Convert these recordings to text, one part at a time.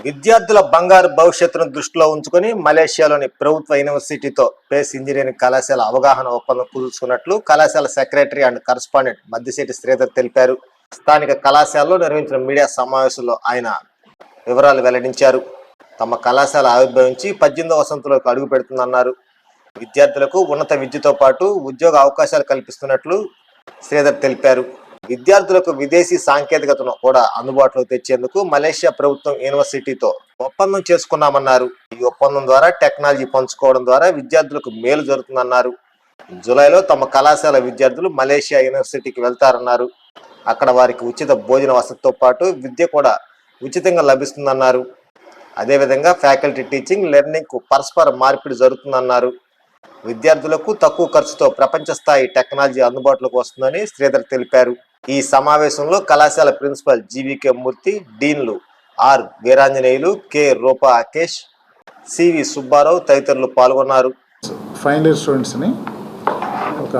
విద్యార్థుల బంగారు భవిష్యత్తును దృష్టిలో ఉంచుకొని మలేషియాలోని ప్రభుత్వ యూనివర్సిటీతో పేస్ ఇంజనీరింగ్ కళాశాల అవగాహన ఒప్పందం కుదుర్చుకున్నట్లు కళాశాల secretary and correspondent Maddisetti Sridhar తెలిపారు. స్థానిక కళాశాలలో నిర్వహించిన మీడియా సమావేశంలో ఆయన వివరాలు వెల్లడించారు. తమ కళాశాల ఆవిర్భవించి పద్దెనిమిదవ వసంతంలోకి అడుగు పెడుతుందన్నారు. విద్యార్థులకు ఉన్నత విద్యతో పాటు ఉద్యోగ అవకాశాలు కల్పిస్తున్నట్లు శ్రీధర్ తెలిపారు. విద్యార్థులకు విదేశీ సాంకేతికతను కూడా అందుబాటులో తెచ్చేందుకు మలేషియా ప్రభుత్వం యూనివర్సిటీతో ఒప్పందం చేసుకున్నామన్నారు. ఈ ఒప్పందం ద్వారా టెక్నాలజీ పంచుకోవడం ద్వారా విద్యార్థులకు మేలు జరుగుతుందన్నారు. జూలైలో తమ కళాశాల విద్యార్థులు మలేషియా యూనివర్సిటీకి వెళ్తారన్నారు. అక్కడ వారికి ఉచిత భోజన వసతితో పాటు విద్య కూడా ఉచితంగా లభిస్తుందన్నారు. అదేవిధంగా ఫ్యాకల్టీ టీచింగ్ లెర్నింగ్కు పరస్పర మార్పిడి జరుగుతుందన్నారు. విద్యార్థులకు తక్కువ ఖర్చుతో ప్రపంచ స్థాయి టెక్నాలజీ అందుబాటులోకి వస్తుందని శ్రీధర్ తెలిపారు. ఈ సమావేశంలో కళాశాల principal GVK Murthy డీన్లు R Veeranjaneyulu K Roopa Akesh C V Subbarao తదితరులు పాల్గొన్నారు. ఫైనల్ ఇయర్ స్టూడెంట్స్ని ఒక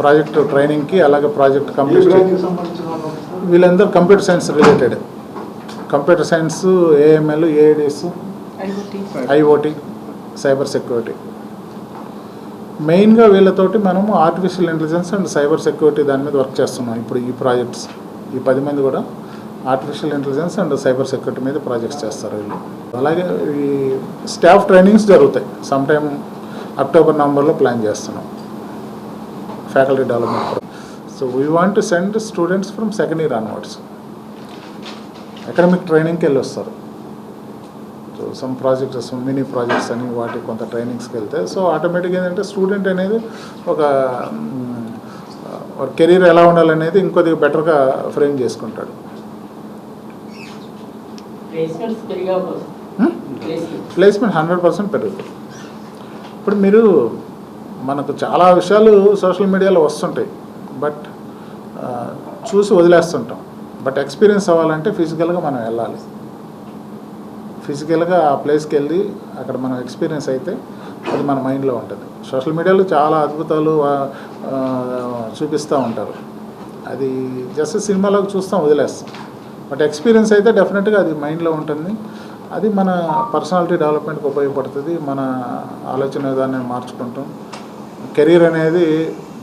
ప్రాజెక్ట్ ట్రైనింగ్కి అలాగే ప్రాజెక్ట్ కంప్లీట్ వీళ్ళందరూ computer science related. Computer science AML AIDS IOT cyber security. మెయిన్గా వీళ్ళతోటి మనము artificial intelligence and cyber security దాని మీద వర్క్ చేస్తున్నాం. ఇప్పుడు ఈ ప్రాజెక్ట్స్ ఈ పది మంది కూడా artificial intelligence and cyber security మీద ప్రాజెక్ట్స్ చేస్తారు వీళ్ళు. అలాగే ఈ స్టాఫ్ ట్రైనింగ్స్ జరుగుతాయి. సమ్ టైమ్ అక్టోబర్ నవంబర్లో ప్లాన్ చేస్తున్నాం faculty development so we want to send students from second year onwards academic ట్రైనింగ్కి వెళ్ళి వస్తారు సమ్ ప్రాజెక్ట్స్ మినీ ప్రాజెక్ట్స్ అని వాటి కొంత ట్రైనింగ్స్కి వెళ్తే సో ఆటోమేటిక్గా ఏంటంటే స్టూడెంట్ అనేది ఒక కెరీర్ ఎలా ఉండాలనేది ఇంకొద్దిగా బెటర్గా ఫ్రేమ్ చేసుకుంటాడు? ప్లేస్మెంట్ హండ్రెడ్ పర్సెంట్ పెరుగుతుంది. ఇప్పుడు మీరు మనకు చాలా విషయాలు సోషల్ మీడియాలో వస్తుంటాయి బట్ చూసి వదిలేస్తుంటాం. బట్ ఎక్స్పీరియన్స్ అవ్వాలంటే ఫిజికల్గా మనం వెళ్ళాలి. ఫిజికల్గా ఆ ప్లేస్కి వెళ్ళి అక్కడ మనం ఎక్స్పీరియన్స్ అయితే అది మన మైండ్లో ఉంటుంది. సోషల్ మీడియాలో చాలా అద్భుతాలు చూపిస్తూ ఉంటారు. అది జస్ట్ సినిమాలోకి చూస్తాం వదిలేస్తాం. బట్ ఎక్స్పీరియన్స్ అయితే డెఫినెట్గా అది మైండ్లో ఉంటుంది. అది మన పర్సనాలిటీ డెవలప్మెంట్కి ఉపయోగపడుతుంది. మన ఆలోచన విధానాన్ని మార్చుకుంటాం. కెరీర్ అనేది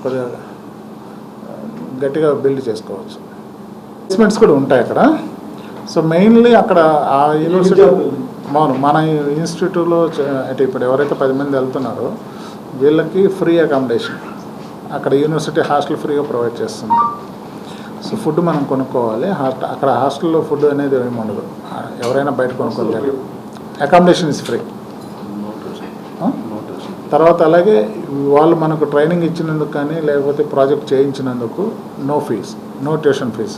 కొద్దిగా గట్టిగా బిల్డ్ చేసుకోవచ్చు. ప్లేస్మెంట్స్ కూడా ఉంటాయి అక్కడ. సో మెయిన్లీ అక్కడ ఆ యూనివర్సిటీ అవును మన ఇన్స్టిట్యూట్లో అంటే ఇప్పుడు ఎవరైతే పది మంది వెళ్తున్నారో వీళ్ళకి ఫ్రీ అకామిడేషన్ అక్కడ యూనివర్సిటీ హాస్టల్ ఫ్రీగా ప్రొవైడ్ చేస్తుంది. సో ఫుడ్ మనం కొనుక్కోవాలి. హాస్ట్ అక్కడ హాస్టల్లో ఫుడ్ అనేది ఏమి ఉండదు. ఎవరైనా బయట కొనుక్కోవాలి అకామిడేషన్ ఇస్ ఫ్రీ తర్వాత అలాగే వాళ్ళు మనకు ట్రైనింగ్ ఇచ్చినందుకు కానీ లేకపోతే project చేయించినందుకు no fees no tuition fees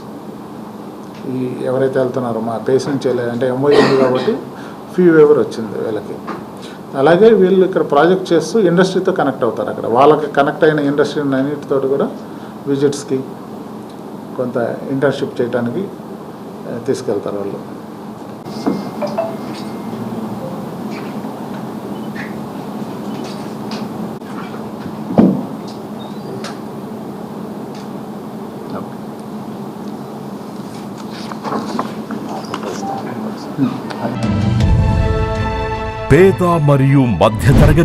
ఈ ఎవరైతే వెళ్తున్నారో మా పేషెంట్ చేయలేదు అంటే ఎంఓఈ ఉంది కాబట్టి ఫీ వేవర్ వచ్చింది వీళ్ళకి. అలాగే వీళ్ళు ఇక్కడ ప్రాజెక్ట్ చేస్తూ ఇండస్ట్రీతో కనెక్ట్ అవుతారు అక్కడ. వాళ్ళకి కనెక్ట్ అయిన ఇండస్ట్రీ అన్నిటితో కూడా విజిట్స్కి కొంత ఇంటర్న్షిప్ చేయడానికి తీసుకెళ్తారు వాళ్ళు. పేద మరియు మధ్యతరగతి